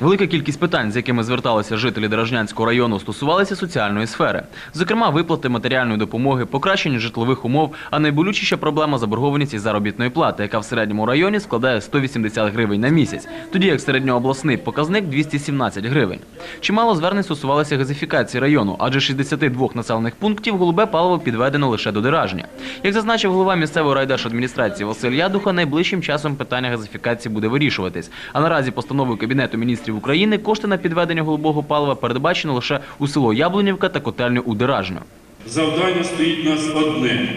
Велика кількість питань, з якими зверталися жителі Дорожнянського району, стосувалися соціальної сфери. Зокрема, виплати матеріальної допомоги, покращення житлових умов, а найболючіша проблема заборгованість із заробітної плати, яка в середньому районі складає 180 гривень на місяць, тоді як середньообласний показник 217 гривень. Чимало звернень стосувалося газифікації району, адже з 62 населених пунктів голубе паливо підведено лише до Деражня. Як зазначив голова місцевої райдержадміністрації Василь Ядуха, найближчим часом питання газифікації буде вирішуватись. А наразі постановою Кабінету міністрів України кошти на підведення голубого палива передбачено лише у село Яблунівка та котельню у Деражню. Завдання стоїть нас одне.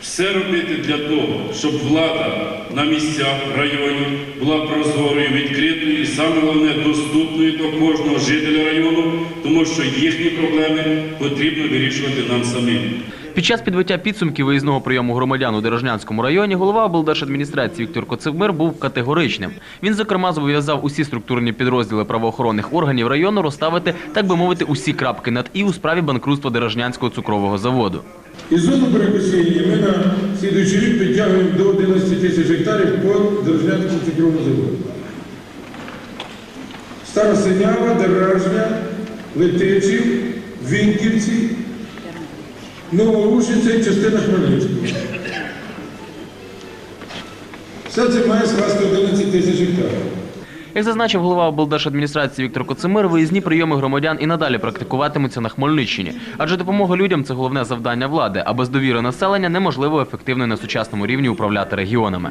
Все робити для того, щоб влада на місцях, районі була прозорою, відкритою і саме головне доступною до кожного жителя району, тому що їхні проблеми потрібно вирішувати нам самим. Під час підбиття підсумків виїзного прийому громадян у Дорожнянському районі голова облдержадміністрації Віктор Коцевмир був категоричним. Він, зокрема, зобов'язав усі структурні підрозділи правоохоронних органів району розставити, так би мовити, усі крапки над і у справі банкрутства Дорожнянського цукрового заводу. І зону перекосіння ми на слідуючий рік підтягуємо до 11 тисяч гектарів по Дорожнянському цукровому заводу. Стара Синява, Деражня, Летичів, Вінківці, Новоушиця і частина Хмельницького. Все це має скласти 11 тисяч гектарів. Як зазначив голова облдержадміністрації Віктор Коцимир, виїзні прийоми громадян і надалі практикуватимуться на Хмельниччині, адже допомога людям це головне завдання влади, а без довіри населення неможливо ефективно на сучасному рівні управляти регіонами.